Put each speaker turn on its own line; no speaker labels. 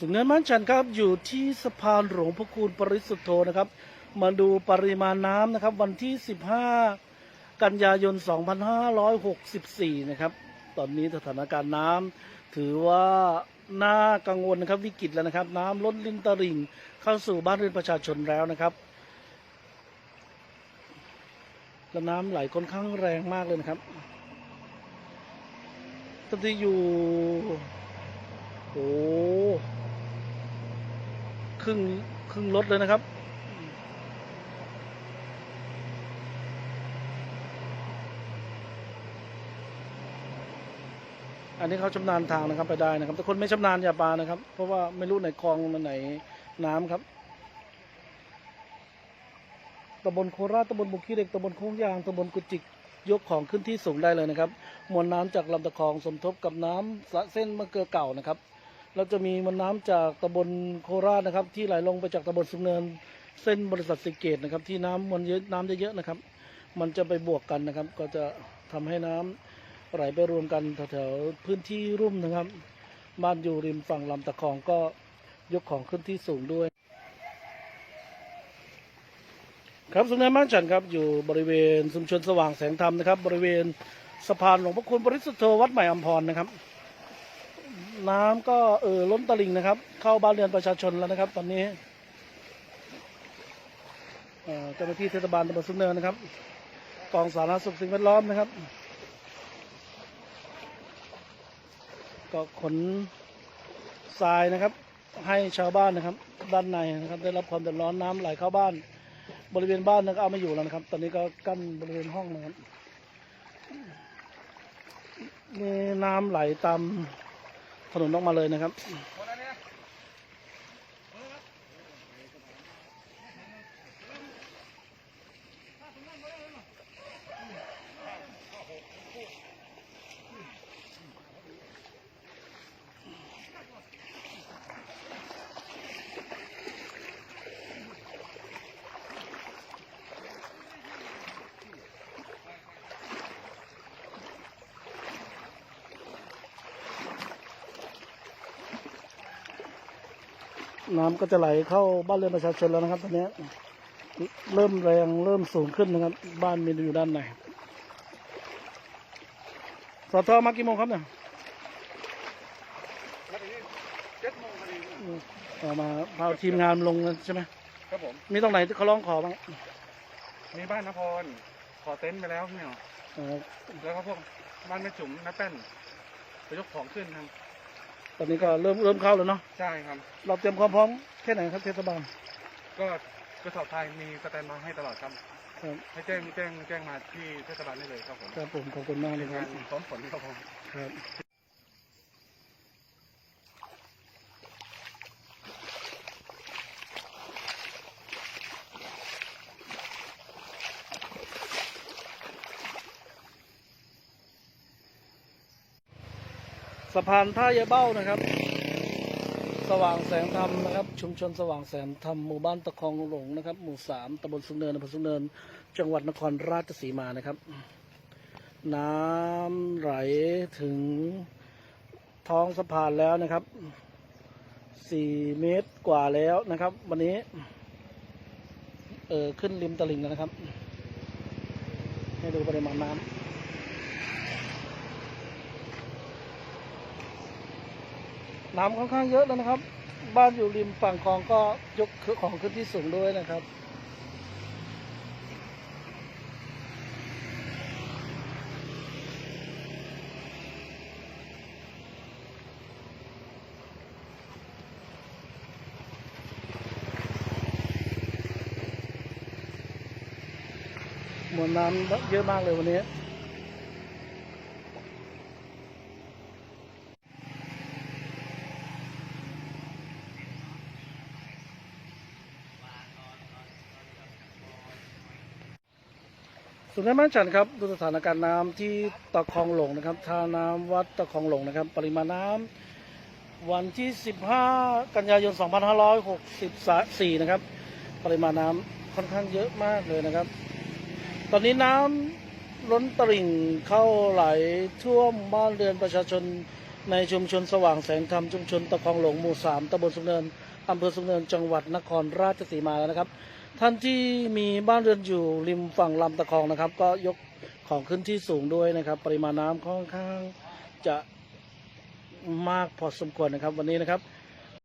สุนเนินมั่นจันครับอยู่ที่สะพานหลวงพระคูณปริสุทธโธนะครับ มาดูปริมาณน้ำนะครับ วันที่ 15 กันยายน 2564 นะครับ ตอนนี้สถานการณ์น้ำถือว่าน่ากังวลนะครับวิกฤตแล้วนะครับ น้ำล้นลิ้นตลิ่งเข้าสู่บ้านเรือนประชาชนแล้วนะครับและน้ำไหลค่อนข้างแรงมากเลยนะครับตอนที่อยู่โอ้ รึ่งครึ่งรถเลยนะครับ อันนี้เขาชำนาญทางนะครับไปได้นะครับ แต่คนไม่ชำนาญอย่าปานะครับ เพราะว่าไม่รู้ไหนคลองมันไหนน้ำครับตำบลโคราชตำบลบุกขี้เหล็กตำบลโค้งยางตำบลกุจิกยกของขึ้นที่สูงได้เลยนะครับ มวลน้ำจากลำตะคองสมทบกับน้ำสะเส้นมะเกลือเก่านะครับ แล้วจะมีมวลน้ำจากตำบลโคราชนะครับ ที่ไหลลงไปจากตำบลสุเนิน เส้นบริษัทสิเกตนะครับ ที่น้ำมันเยอะน้ำเยอะๆนะครับ มันจะไปบวกกันนะครับ ก็จะทำให้น้ำไหลไปรวมกันแถวๆพื้นที่รุ่มนะครับ บ้านอยู่ริมฝั่งลำตะคองก็ยกของขึ้นที่สูงด้วย ครับสมเด็จมั่นฉันครับอยู่บริเวณชุมชนสว่างแสงธรรมนะครับ บริเวณสะพานหลวงพระคุณบริสุทธโธวัดใหม่อัมพรนะครับ น้ำก็เออล้นตลิ่งนะครับ เข้าบ้านเรือนประชาชนแล้วนะครับ ตอนนี้เจ้าหน้าที่เทศบาลตำบลสุนเนินนะครับกองสาธารณสุขสิ่งแวดล้อมนะครับ ก็ขนทรายนะครับ ให้ชาวบ้านนะครับ ด้านในนะครับ ได้รับความเดือดร้อนน้ำไหลเข้าบ้าน บริเวณบ้านนะครับเอาไม่อยู่แล้วนะครับ ตอนนี้ก็กั้นบริเวณห้องนะครับนี่น้ำไหลตาม ถนนออกมาเลยนะครับ น้ำก็จะไหลเข้าบ้านเรือนประชาชนแล้วนะครับ ตอนนี้เริ่มแรงเริ่มสูงขึ้นนะครับ บ้านมีอยู่ด้านในสอทอมากี่โมงครับเนี่ย
เจ็ดโมงพอดี
เอามาพาทีมงานลงกันใช่ไหม
ครับผม
มีตรงไหนที่เขาร้องขอบ้าง
มีบ้านนพรขอเต็นท์ไปแล้วเนี่ย
เอ่อ
แล้วก็พวกบ้านแม่จุ๋มน้าแป้นไปยกของขึ้นครับ
ตอนนี้ก็เริ่มเริ่มเข้าแล้วเนาะ
ใช่ครับ
เราเตรียมความพร้อมแค่ไหนครับเทศบาล
ก็กระสอบทรายมีสแตนด์มาให้ตลอดครับ
ครับ
ให้แจ้งแจ้งแจ้งมาที่เทศบาลได้เลยครับผม
ครับผมขอบคุณมากเลยค
งา
รับ
นพร้อมฝนครับผม
ครับ สะพานท่ายายเบ้านะครับ สว่างแสงธรรมนะครับ ชุมชนสว่างแสงธรรมหมู่บ้านตะคองหลงนะครับ หมู่สามตำบลสุนเนินอำเภอสุนเนิน จังหวัดนครราชสีมานะครับ น้ำไหลถึงท้องสะพานแล้วนะครับสี่เมตรกว่าแล้วนะครับ วันนี้ เออขึ้นริมตลิ่งแล้วนะครับ ให้ดูปริมาณน้ำ น้ำค่อนข้างเยอะแล้วนะครับ บ้านอยู่ริมฝั่งคลองก็ยกของขึ้นที่สูงด้วยนะครับมวลน้ำเยอะมากเลยวันนี้ สุนัขมันฉันครับดูสถานการณ์น้ำที่ตะคองหลงนะครับท่าน้ำวัดตะคองหลงนะครับ ปริมาณน้ำวันที่ 15 กันยายน 2564 นะครับ ปริมาณน้ำค่อนข้างเยอะมากเลยนะครับ ตอนนี้น้ำล้นตลิ่งเข้าไหลท่วมบ้านเรือนประชาชนในชุมชนสว่างแสงธรรมชุมชนตะคองหลงหมู่สามตำบลสุงเนินอำเภอสุงเนินจังหวัดนครราชสีมาแล้วนะครับ ท่านที่มีบ้านเรือนอยู่ริมฝั่งลำตะคองนะครับ ก็ยกของขึ้นที่สูงด้วยนะครับ ปริมาณน้ำค่อนข้างจะมากพอสมควรนะครับ วันนี้นะครับ